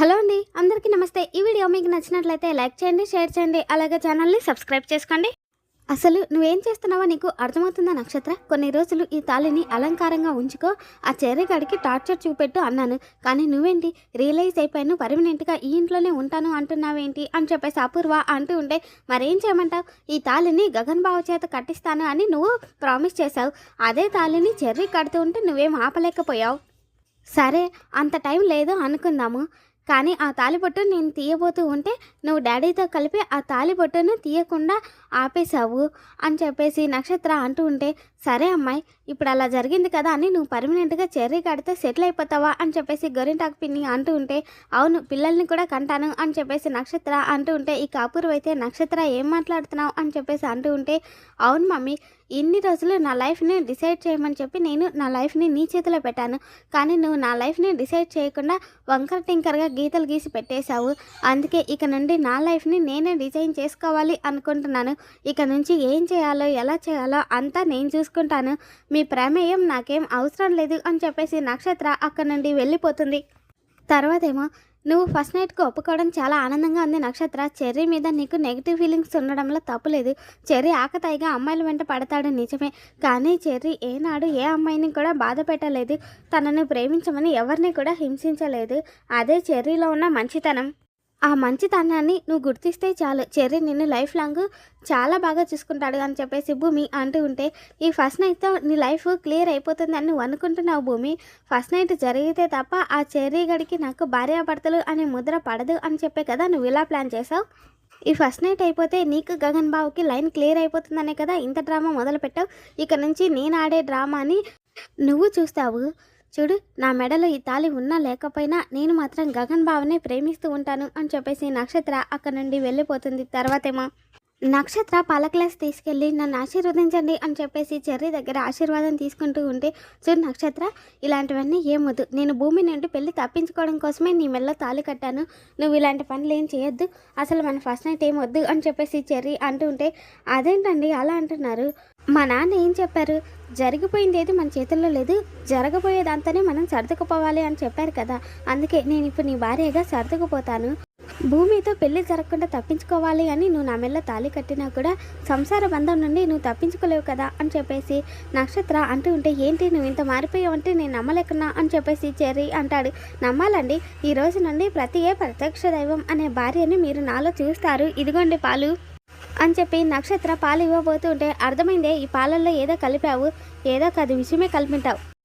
Hello అండి అందరికీ నమస్తే. ఈ వీడియో మీకు నచ్చినట్లయితే లైక్ చేయండి షేర్ చేయండి అలాగే ఛానల్ని సబ్స్క్రైబ్ చేసుకోండి. అసలు నువ్వేం చేస్తున్నావో నీకు అర్థమవుతుందా నక్షత్ర? కొన్ని రోజులు ఈ తాళిని అలంకారంగా ఉంచుకో ఆ చెర్రిగాడికి టార్చర్ చూపెట్టు అన్నాను. కానీ నువ్వేంటి? రియలైజ్ అయిపోయాను పర్మనెంట్గా ఈ ఇంట్లోనే ఉంటాను అంటున్నావేంటి? అని చెప్పేసి అపూర్వ అంటూ ఉంటే మరేం చేయమంటావు? ఈ తాళిని గగన్ బావ చేత కట్టిస్తాను అని నువ్వు ప్రామిస్ చేశావు. అదే తాళిని చెర్రీ కడుతూ ఉంటే నువ్వేం ఆపలేకపోయావు? సరే అంత టైం లేదు అనుకుందాము. కానీ ఆ తాలిబొట్టు నేను తీయబోతూ ఉంటే నువ్వు డాడీతో కలిపి ఆ తాలిబొట్టును తీయకుండా ఆపేశావు అని చెప్పేసి నక్షత్ర అంటూ ఉంటే సరే అమ్మాయి ఇప్పుడు అలా జరిగింది కదా అని నువ్వు పర్మనెంట్గా చెర్రీ కడితే సెటిల్ అయిపోతావా? అని చెప్పేసి గొరింటాకు పిన్ని అంటూ ఉంటే అవును పిల్లల్ని కూడా కంటాను అని చెప్పేసి నక్షత్ర అంటూ ఉంటే ఈ అపూర్వ అయితే నక్షత్ర ఏం మాట్లాడుతున్నావు? అని చెప్పేసి అంటూ ఉంటే అవును మమ్మీ ఇన్ని రోజులు నా లైఫ్ని డిసైడ్ చేయమని చెప్పి నేను నా లైఫ్ని నీ చేతిలో పెట్టాను. కానీ నువ్వు నా లైఫ్ని డిసైడ్ చేయకుండా వంకర టింకర్గా గీతలు గీసి పెట్టేశావు. అందుకే ఇక నుండి నా లైఫ్ని నేనే డిజైన్ చేసుకోవాలి అనుకుంటున్నాను. ఇక నుంచి ఏం చేయాలో ఎలా చేయాలో అంతా నేను చూసుకుంటాను. మీ ప్రమేయం నాకేం అవసరం లేదు అని చెప్పేసి నక్షత్ర అక్కడ నుండి వెళ్ళిపోతుంది. తర్వాతేమో నువ్వు ఫస్ట్ నైట్కి ఒప్పుకోవడం చాలా ఆనందంగా ఉంది నక్షత్ర. చెర్రీ మీద నీకు నెగిటివ్ ఫీలింగ్స్ ఉండడంలో తప్పులేదు. చెర్రీ ఆకతాయిగా అమ్మాయిల వెంట పడతాడు నిజమే. కానీ చెర్రీ ఏనాడు ఏ అమ్మాయిని కూడా బాధ పెట్టలేదు. తనను ప్రేమించమని ఎవరిని కూడా హింసించలేదు. అదే చెర్రీలో ఉన్న మంచితనం. ఆ మంచితనాన్ని నువ్వు గుర్తిస్తే చాలు. చెర్రీ నిన్ను లైఫ్ లాంగ్ చాలా బాగా చూసుకుంటాడు అని చెప్పేసి భూమి అంటూ ఉంటే ఈ ఫస్ట్ నైట్తో నీ లైఫ్ క్లియర్ అయిపోతుందని నువ్వు అనుకుంటున్నావు భూమి. ఫస్ట్ నైట్ జరిగితే తప్ప ఆ చెర్రీ గడికి నాకు భార్యాభర్తలు అనే ముద్ర పడదు అని చెప్పే కదా నువ్వు ఇలా ప్లాన్ చేసావు? ఈ ఫస్ట్ నైట్ అయిపోతే నీకు గగన్ బాబుకి లైన్ క్లియర్ అయిపోతుందనే కదా ఇంత డ్రామా మొదలు పెట్టావు ఇక నుంచి నేను ఆడే డ్రామాని నువ్వు చూస్తావు. చూడు నా మెడలో ఈ తాళి ఉన్నా లేకపోయినా నేను మాత్రం గగన్ బావనే ప్రేమిస్తూ ఉంటాను అని చెప్పేసి నక్షత్ర అక్కడ నుండి వెళ్ళిపోతుంది తర్వాతేమో. నక్షత్ర పాల గ్లాస్ తీసుకెళ్ళి నన్ను ఆశీర్వదించండి అని చెప్పేసి చెర్రీ దగ్గర ఆశీర్వాదం తీసుకుంటూ ఉంటే చూడు నక్షత్ర ఇలాంటివన్నీ ఏమొద్దు నేను భూమి నుండి పెళ్ళి తప్పించుకోవడం కోసమే నీ మెల్ల తాళి కట్టాను. నువ్వు ఇలాంటి పనులు ఏం చేయొద్దు. అసలు మన ఫస్ట్ నైట్ ఏం వద్దు అని చెప్పేసి చెర్రీ అంటూ ఉంటే అదేంటండి అలా అంటున్నారు? మా నాన్న ఏం చెప్పారు? జరిగిపోయింది ఏది మన చేతుల్లో లేదు. జరగబోయేదంతానే మనం సర్దుకుపోవాలి అని చెప్పారు కదా. అందుకే నేను ఇప్పుడు నీ భార్యగా సర్దుకుపోతాను. భూమితో పెళ్ళి జరగకుండా తప్పించుకోవాలి అని నువ్వు నా మెల్ల తాళి కట్టినా కూడా సంసార బంధం నుండి నువ్వు తప్పించుకోలేవు కదా అని చెప్పేసి నక్షత్ర అంటూ ఉంటే ఏంటి నువ్వు ఇంత మారిపోయావు అంటే నేను నమ్మలేకున్నా? అని చెప్పేసి చెర్రీ అంటాడు. నమ్మాలండి ఈ రోజు నుండి ప్రతి ఏ ప్రత్యక్ష దైవం అనే భార్యని మీరు నాలో చూస్తారు. ఇదిగోండి పాలు. అని చెప్పి నక్షత్ర పాలు ఇవ్వబోతుంటే అర్థమైందే ఈ పాలల్లో ఏదో కలిపావు ఏదో కాదు విషయమే కలిపింటావు.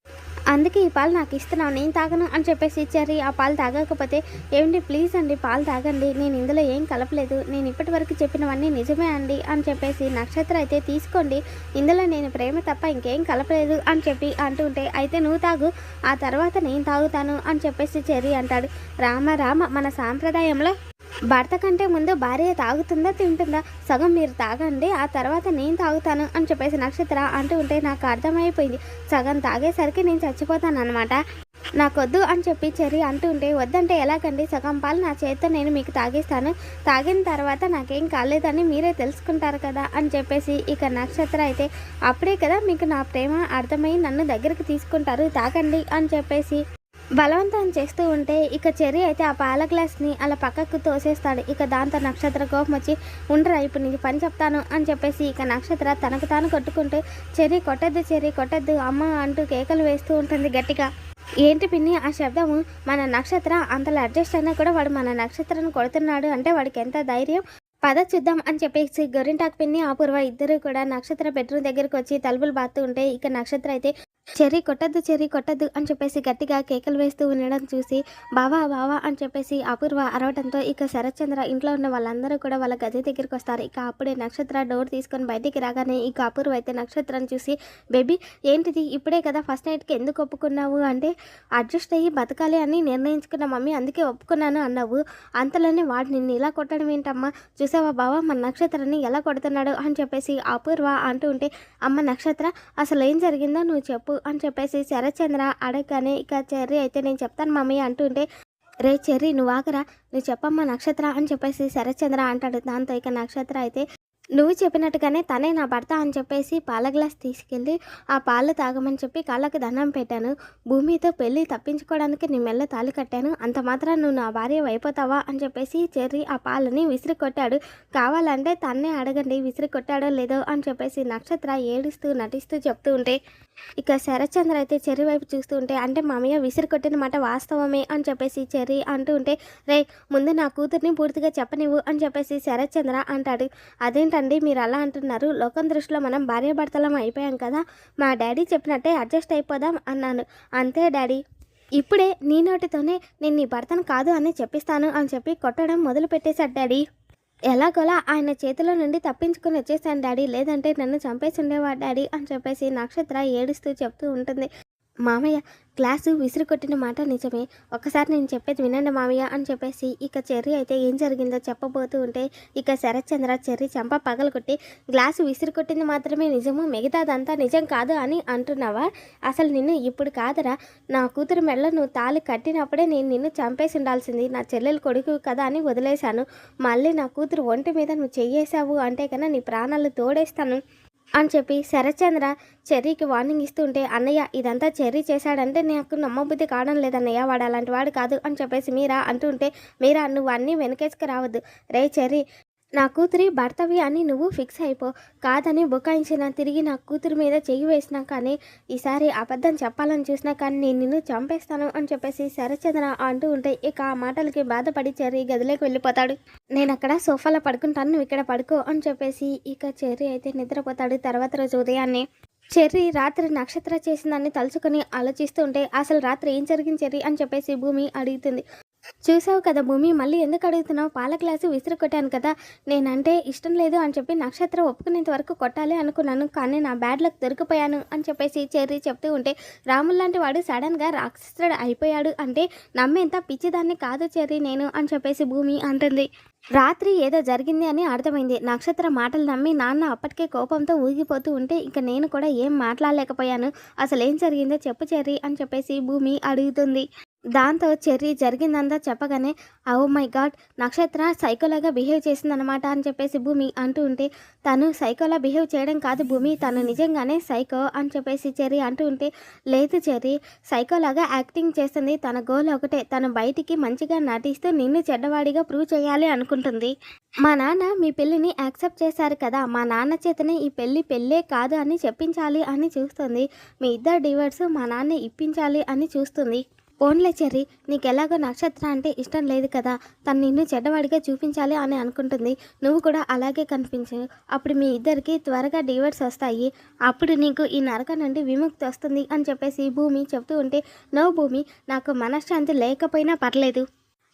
అందుకే ఈ పాలు నాకు ఇస్తున్నావు నేను తాగను అని చెప్పేసి ఇచ్చారు. ఆ పాలు తాగకపోతే ఏమండి ప్లీజ్ అండి పాలు తాగండి. నేను ఇందులో ఏం కలపలేదు. నేను ఇప్పటి వరకు చెప్పినవన్నీ నిజమే అండి అని చెప్పేసి నక్షత్ర అయితే తీసుకోండి. ఇందులో నేను ప్రేమ తప్ప ఇంకేం కలపలేదు అని చెప్పి అంటుంటే అయితే నువ్వు తాగు ఆ తర్వాత నేను తాగుతాను అని చెప్పేసి చెర్రీ అంటాడు. రామ రామ మన సాంప్రదాయంలో భర్త కంటే ముందు భార్య తాగుతుందా తింటుందా? సగం మీరు తాగండి ఆ తర్వాత నేను తాగుతాను అని చెప్పేసి నక్షత్ర అంటూ ఉంటే నాకు అర్థమైపోయింది. సగం తాగేసరికి నేను చచ్చిపోతాను అనమాట నాకొద్దు అని చెప్పి చెర్రీ అంటూ ఉంటే వద్దంటే ఎలాగండి? సగం పాలు నా చేతితో నేను మీకు తాగిస్తాను. తాగిన తర్వాత నాకేం కాలేదని మీరే తెలుసుకుంటారు కదా అని చెప్పేసి ఇక నక్షత్ర అయితే అప్పుడే కదా మీకు నా ప్రేమ అర్థమై నన్ను దగ్గరికి తీసుకుంటారు తాగండి అని చెప్పేసి బలవంతం చేస్తూ ఉంటే ఇక చెర్రీ అయితే ఆ పాల గ్లాస్ని అలా పక్కకు తోసేస్తాడు. ఇక దాంతో నక్షత్ర కోపం వచ్చి ఉండరా ఇప్పుడు నీకు పని చెప్తాను అని చెప్పేసి ఇక నక్షత్ర తనకు తాను కొట్టుకుంటూ చెర్రీ కొట్టద్దు చెర్రీ కొట్టద్దు అమ్మ అంటూ కేకలు వేస్తూ ఉంటుంది గట్టిగా. ఏంటి పిన్ని ఆ శబ్దము? మన నక్షత్ర అంతలా అడ్జస్ట్ అయినా కూడా వాడు మన నక్షత్రాన్ని కొడుతున్నాడు అంటే వాడికి ఎంత ధైర్యం? పద చూద్దాం అని చెప్పేసి గొరింటాకు పిన్ని అపూర్వ ఇద్దరు కూడా నక్షత్ర బెడ్రూమ్ దగ్గరకు వచ్చి తలుపులు బాత్తూ ఉంటే ఇక నక్షత్ర అయితే చెర్రీ కొట్టద్దు చెర్రీ కొట్టద్దు అని చెప్పేసి గట్టిగా కేకలు వేస్తూ ఉండడం చూసి బావా బావా అని చెప్పేసి అపూర్వ అరవడంతో ఇక శరత్చంద్ర ఇంట్లో ఉన్న వాళ్ళందరూ కూడా వాళ్ళ గది దగ్గరికి వస్తారు. ఇక అప్పుడే నక్షత్ర డోర్ తీసుకొని బయటికి రాగానే ఇక అపూర్వ అయితే నక్షత్రం చూసి బేబీ ఏంటిది? ఇప్పుడే కదా ఫస్ట్ నైట్కి ఎందుకు ఒప్పుకున్నావు? అంటే అడ్జస్ట్ అయ్యి బతకాలి అని నిర్ణయించుకున్న మమ్మీ అందుకే ఒప్పుకున్నాను అన్నావు. అంతలోనే వాడు నిన్ను ఇలా కొట్టడం ఏంటమ్మా? చూసావా బావా? మన నక్షత్రాన్ని ఎలా కొడుతున్నాడు? అని చెప్పేసి అపూర్వ అంటూ ఉంటే అమ్మ నక్షత్ర అసలు ఏం జరిగిందో నువ్వు చెప్పు. అని చెప్పేసి శరచంద్ర అడగగానే ఇక చెర్రీ అయితే నేను చెప్తాను మమ్మీ అంటుంటే రే చెర్రీ నువ్వు ఆగరా నువ్వు చెప్పమ్మా నక్షత్ర అని చెప్పేసి శరచంద్ర అంటాడు. దాంతో ఇక నక్షత్ర అయితే నువ్వు చెప్పినట్టుగానే తనే నా భర్త అని చెప్పేసి పాల గ్లాస్ తీసుకెళ్ళి ఆ పాలు తాగమని చెప్పి కాళ్ళకి దండం పెట్టాను. భూమితో పెళ్ళి తప్పించుకోవడానికి నీ మెల్ల తాళి కట్టాను. అంత మాత్రం నువ్వు నా భార్య అయిపోతావా అని చెప్పేసి చెర్రి ఆ పాలని విసిరి కొట్టాడు కావాలంటే తన్నే అడగండి విసిరి కొట్టాడో లేదో అని చెప్పేసి నక్షత్ర ఏడుస్తూ నటిస్తూ చెప్తూ ఉంటే ఇక శరత్చంద్ర అయితే చెర్రి వైపు చూస్తూ ఉంటే అంటే మామయ్య విసిరి కొట్టిన మాట వాస్తవమే అని చెప్పేసి చెర్రి అంటూ ఉంటే రే ముందు నా కూతుర్ని పూర్తిగా చెప్పనివ్వు అని చెప్పేసి శరత్చంద్ర అంటాడు. అదేంటండి మీరు అలా అంటున్నారు? లోకం దృష్టిలో మనం భార్యాభర్తలం అయిపోయాం కదా మా డాడీ చెప్పినట్టే అడ్జస్ట్ అయిపోదాం అన్నాను. అంతే డాడీ. ఇప్పుడే నీ నోటితోనే నేను నీ భర్తను కాదు అని చెప్పిస్తాను అని చెప్పి కొట్టడం మొదలు పెట్టేశాడు డాడీ. ఎలాగోలా ఆయన చేతిలో నుండి తప్పించుకుని వచ్చేసాను డాడీ. లేదంటే నన్ను చంపేసి ఉండేవాడు డాడీ అని చెప్పేసి నక్షత్ర ఏడుస్తూ చెప్తూ ఉంటుంది. మామయ్య గ్లాసు విసిరి కొట్టిన మాట నిజమే. ఒకసారి నేను చెప్పేది వినండి మామయ్య అని చెప్పేసి ఇక చెర్రి అయితే ఏం జరిగిందో చెప్పబోతూ ఉంటే ఇక శరత్చంద్ర చెర్రి చంప పగలగొట్టి గ్లాసు విసిరి కొట్టింది మాత్రమే నిజము మిగతాదంతా నిజం కాదు అని అంటున్నావా? అసలు నిన్ను ఇప్పుడు కాదరా. నా కూతురు మెడలో నువ్వు తాళి కట్టినప్పుడే నేను నిన్ను చంపేసి ఉండాల్సింది నా చెల్లెలు కొడుకు కదా అని వదిలేశాను. మళ్ళీ నా కూతురు ఒంటి మీద నువ్వు చెయ్యేశావు అంటే కన్నా నీ ప్రాణాలు తోడేస్తాను. అని చెప్పి శరత్చంద్ర చెర్రీకి వార్నింగ్ ఇస్తుంటే అన్నయ్య ఇదంతా చెర్రీ చేశాడంటే నాకు నమ్మబుద్ధి కావడం లేదన్నయ్య వాడు అలాంటి వాడు కాదు అని చెప్పేసి మీరా అంటుంటే మీరా నువ్వు అన్నీ వెనకేసుకు రావద్దు. రే చెర్రీ నా కూతురి భర్తవి అని నువ్వు ఫిక్స్ అయిపో. కాదని బుకాయించిన తిరిగి నా కూతురి మీద చెయ్యి వేసినా కానీ ఈసారి అబద్ధం చెప్పాలని చూసినా కానీ నేను నిన్ను చంపేస్తాను అని చెప్పేసి శరచంద్ర అంటూ ఉంటే ఇక ఆ మాటలకి బాధపడి చెర్రీ గదిలోకి వెళ్ళిపోతాడు. నేను అక్కడ సోఫాలో పడుకుంటాను నువ్వు ఇక్కడ పడుకో అని చెప్పేసి ఇక చెర్రీ అయితే నిద్రపోతాడు తర్వాత రోజు ఉదయాన్నే. చెర్రీ రాత్రి నక్షత్ర చేసిందాన్ని తలుచుకొని ఆలోచిస్తూ ఉంటే అసలు రాత్రి ఏం జరిగింది చెర్రీ అని చెప్పేసి భూమి అడుగుతుంది. చూసావు కదా భూమి మళ్ళీ ఎందుకు అడుగుతున్నావు? పాల గ్లాసు విసిరి కొట్టాను కదా. నేనంటే ఇష్టం లేదు అని చెప్పి నక్షత్రం ఒప్పుకునేంత వరకు కొట్టాలి అనుకున్నాను. కానీ నా బ్యాడ్ లక్ దొరికిపోయాను అని చెప్పేసి చెర్రీ చెప్తూ ఉంటే రాముల్ లాంటి వాడు సడన్గా రాక్షసుడు అయిపోయాడు అంటే నమ్మేంత పిచ్చిదాన్ని కాదు చెర్రీ నేను అని చెప్పేసి భూమి అంటుంది. రాత్రి ఏదో జరిగింది అని అర్థమైంది. నక్షత్ర మాటలు నమ్మి నాన్న అప్పటికే కోపంతో ఊగిపోతూ ఉంటే ఇక నేను కూడా ఏం మాట్లాడలేకపోయాను. అసలు ఏం జరిగిందో చెప్పు చెర్రీ అని చెప్పేసి భూమి అడుగుతుంది. దాంతో చెర్రీ జరిగిందంతా చెప్పగానే ఓ మై గాడ్ నక్షత్ర సైకోలాగా బిహేవ్ చేసిందనమాట అని చెప్పేసి భూమి అంటూ ఉంటే తను సైకోలా బిహేవ్ చేయడం కాదు భూమి తను నిజంగానే సైకో అని చెప్పేసి చెర్రీ అంటూ ఉంటే లేదు చెర్రీ సైకోలాగా యాక్టింగ్ చేస్తుంది తన గోల్ ఒకటే తను బయటికి మంచిగా నటిస్తూ నిన్ను చెడ్డవాడిగా ప్రూవ్ చేయాలి అనుకుంటుంది. మా నాన్న మీ పెళ్ళిని యాక్సెప్ట్ చేశారు కదా మా నాన్న చేతనే ఈ పెళ్ళి పెళ్ళే కాదు అని చెప్పించాలి అని చూస్తుంది. మీ ఇద్దరు డివర్స్ మా నాన్న ఇప్పించాలి అని చూస్తుంది. పోన్లే చెర్రి నీకెలాగో నక్షత్ర అంటే ఇష్టం లేదు కదా. తను నిన్ను చెడ్డవాడిగా చూపించాలి అని అనుకుంటుంది. నువ్వు కూడా అలాగే కనిపించు. అప్పుడు మీ ఇద్దరికి త్వరగా డివర్స్ వస్తాయి. అప్పుడు నీకు ఈ నరక నుండి విముక్తి వస్తుంది అని చెప్పేసి భూమి చెప్తూ ఉంటే నో భూమి నాకు మనశ్శాంతి లేకపోయినా పర్లేదు.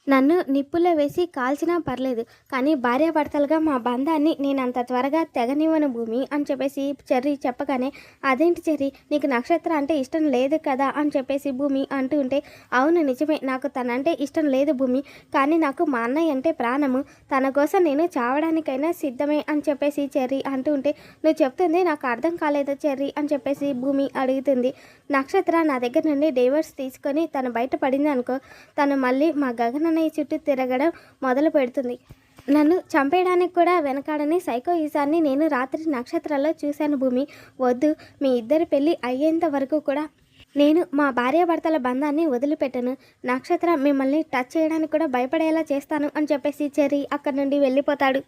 నన్ను నిప్పుల్లో వేసి కాల్చినా పర్లేదు కానీ భార్యాభర్తలుగా మా బంధాన్ని నేను అంత త్వరగా తెగనివ్వను భూమి అని చెప్పేసి చెర్రీ చెప్పగానే అదేంటి చెర్రీ? నీకు నక్షత్రం అంటే ఇష్టం లేదు కదా? అని చెప్పేసి భూమి అంటూ ఉంటే అవును నిజమే నాకు తనంటే ఇష్టం లేదు భూమి కానీ నాకు మా అన్నయ్య అంటే ప్రాణము తన కోసం నేను చావడానికైనా సిద్ధమే అని చెప్పేసి చెర్రీ అంటూ ఉంటే నువ్వు చెప్తుంది నాకు అర్థం కాలేదు చెర్రీ అని చెప్పేసి భూమి అడుగుతుంది. నక్షత్ర నా దగ్గర నుండి డైవర్స్ తీసుకొని తను బయటపడింది అనుకో తను మళ్ళీ మా గగన గగనన్నయ్య చుట్టూ తిరగడం మొదలు పెడుతుంది. నన్ను చంపేయడానికి కూడా వెనకాడని సైకో ఈశాన్ని నేను రాత్రి నక్షత్రాల్లో చూశాను భూమి. వద్దు మీ ఇద్దరి పెళ్ళి అయ్యేంత వరకు కూడా నేను మా భార్యాభర్తల బంధాన్ని వదిలిపెట్టను. నక్షత్ర మిమ్మల్ని టచ్ చేయడానికి కూడా భయపడేలా చేస్తాను అని చెప్పేసి చెరి అక్కడి నుండి వెళ్ళిపోతాడు.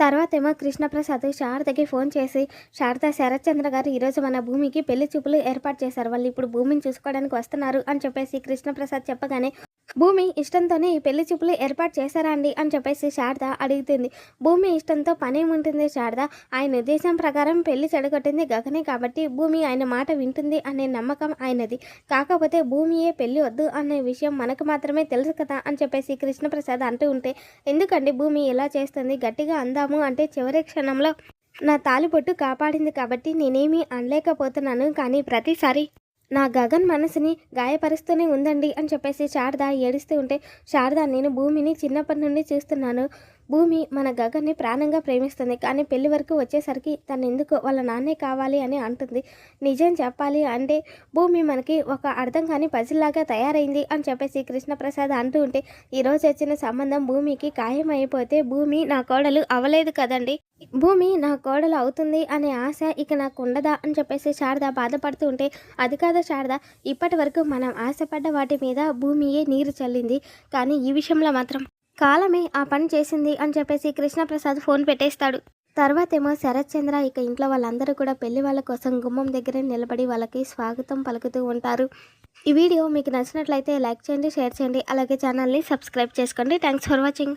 తర్వాత ఏమో కృష్ణప్రసాద్ శారదకి ఫోన్ చేసి శారద శరత్చంద్ర గారు ఈరోజు మన భూమికి పెళ్ళి చూపులు ఏర్పాటు చేశారు. వాళ్ళు ఇప్పుడు భూమిని చూసుకోవడానికి వస్తున్నారు అని చెప్పేసి కృష్ణప్రసాద్ చెప్పగానే భూమి ఇష్టంతోనే ఈ పెళ్ళి చూపులు ఏర్పాటు చేశారా అండి అని చెప్పేసి శారద అడుగుతుంది. భూమి ఇష్టంతో పనేముంటుంది శారద? ఆయన ఉద్దేశం ప్రకారం పెళ్ళి చెడగొట్టింది గగనే కాబట్టి భూమి ఆయన మాట వింటుంది అనే నమ్మకం ఆయనది. కాకపోతే భూమియే పెళ్ళి వద్దు అనే విషయం మనకు మాత్రమే తెలుసు కదా అని చెప్పేసి కృష్ణప్రసాద్ అంటూ ఉంటే ఎందుకండి భూమి ఇలా చేస్తుంది? గట్టిగా అందాము అంటే చివరి క్షణంలో నా తాలిపొట్టు కాపాడింది కాబట్టి నేనేమీ అనలేకపోతున్నాను. కానీ ప్రతిసారి నా గగన్ మనసుని గాయపరుస్తూనే ఉందండి అని చెప్పేసి శారద ఏడుస్తూ ఉంటే శారద నేను భూమిని చిన్నప్పటి నుండి చూస్తున్నాను. భూమి మన గగన్ని ప్రాణంగా ప్రేమిస్తుంది. కానీ పెళ్ళి వరకు వచ్చేసరికి తను ఎందుకు వాళ్ళ నాన్నే కావాలి అని అంటుంది. నిజం చెప్పాలి అంటే భూమి మనకి ఒక అర్థం కాని పజిల్లాగా తయారైంది అని చెప్పేసి కృష్ణప్రసాద్ అంటూ ఉంటే ఈరోజు వచ్చిన సంబంధం భూమికి ఖాయం అయిపోతే భూమి నా కోడలు అవ్వలేదు కదండి. భూమి నా కోడలు అవుతుంది అనే ఆశ ఇక నాకు ఉండదా అని చెప్పేసి శారద బాధపడుతూ ఉంటే అది కాదా శారద ఇప్పటి వరకు మనం ఆశపడ్డ వాటి మీద భూమియే నీరు చల్లింది. కానీ ఈ విషయంలో మాత్రం కాలమే ఆ పని చేసింది అని చెప్పేసి కృష్ణప్రసాద్ ఫోన్ పెట్టేస్తాడు. తర్వాతేమో శరత్ చంద్ర ఇక ఇంట్లో వాళ్ళందరూ కూడా పెళ్ళి వాళ్ళ కోసం గుమ్మం దగ్గరే నిలబడి వాళ్ళకి స్వాగతం పలుకుతూ ఉంటారు. ఈ వీడియో మీకు నచ్చినట్లయితే లైక్ చేయండి షేర్ చేయండి అలాగే ఛానల్ని సబ్స్క్రైబ్ చేసుకోండి. Thanks for watching.